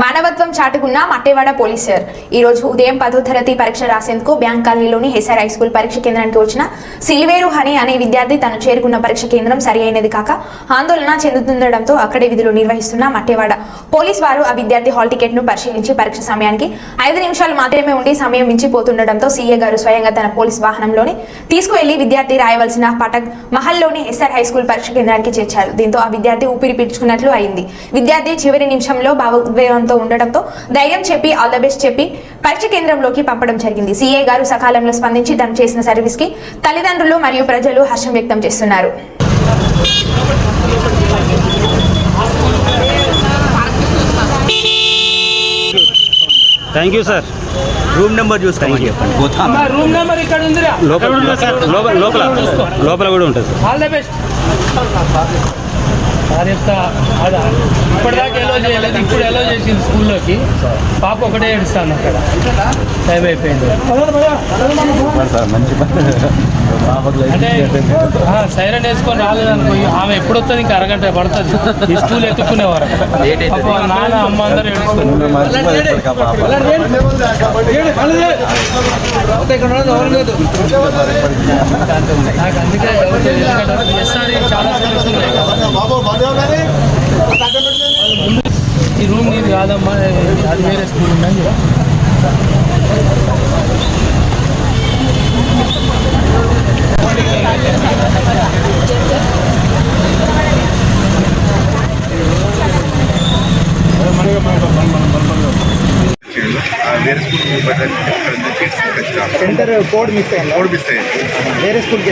మానవత్వం చాటుకున్న Mattewada police sir. ఈరోజు ఉదయం పదో తరగతి పరీక్ష రాసేందుకు బ్యాంక్ కాలనీలోని హెసర్ హై స్కూల్ పరీక్ష కేంద్రానికి వచ్చిన సిల్వేరు హని అనే విద్యార్థి తను చేరుకున్న పరీక్ష కేంద్రం సరి అయినది కాక ఆందోళన చెందుతుండడంతో అక్కడే విధులు నిర్వహిస్తున్న మట్టేవాడ పోలీస్ వారు ఆ విద్యార్థి హాల్ టికెట్ను పరిశీలించి పరీక్ష సమయానికి ఐదు నిమిషాలు మాత్రమే ఉండి సమయం మించిపోతుండడంతో సీఏ గారు స్వయంగా తన పోలీస్ వాహనంలోని తీసుకువెళ్ళి విద్యార్థి రాయవలసిన పటక్ మహల్లోని ఎస్ఆర్ హై స్కూల్ పరీక్ష కేంద్రానికి చేర్చారు. దీంతో ఆ విద్యార్థి ఊపిరి పీల్చుకున్నట్లు అయింది. విద్యార్థి చివరి నిమిషంలో భావోద్వేగంతో ఉండడంతో ధైర్యం చెప్పి ఆల్ ద బెస్ట్ చెప్పి పరీక్ష కేంద్రంలోకి పంపడం జరిగింది. సీఏ గారు సకాలంలో స్పందించి తను చేసిన సర్వీస్కి తల్లిదండ్రులు మరియు ప్రజలు హర్షం వ్యక్తం చేస్తున్నారు. Thank you sir room number room ఇక్కడ లోపల లోపల లోపల లోపల కూడా ఉంటుంది సార్ ఆల్ ద బెస్ట్ అదా. ఇప్పటిదాకా ఎలో చేయలేదు ఇప్పుడు ఎలో చేసింది స్కూల్లోకి. పాప ఒకటే ఏడుస్తాను అక్కడ. టైం అయిపోయింది. అంటే ఆ, సైరన్ వేసుకొని రాలేదనుకో ఆమె ఎప్పుడు వస్తుంది ఇంకా అరగంట పడుతుంది. ఈ స్కూల్ ఎత్తుకునేవారు పాప నాన్న అమ్మ అందరూ ఏడుస్తారు. నాకు అందుకే ఎస్ఆర్ చాలా స్కూల్స్ ఉన్నాయి రూమ్ నీది కాదమ్మా ఇది- అది వేరే స్కూల్ ఉందని చెప్పి. ఆ వేరే స్కూల్ బయట ఇక్కడ నుంచి తీసుకొచ్చినారు సెంటర్ కోడ్ మిస్ అయింది కోడ్ మిస్ అయ్యింది వేరే స్కూల్కి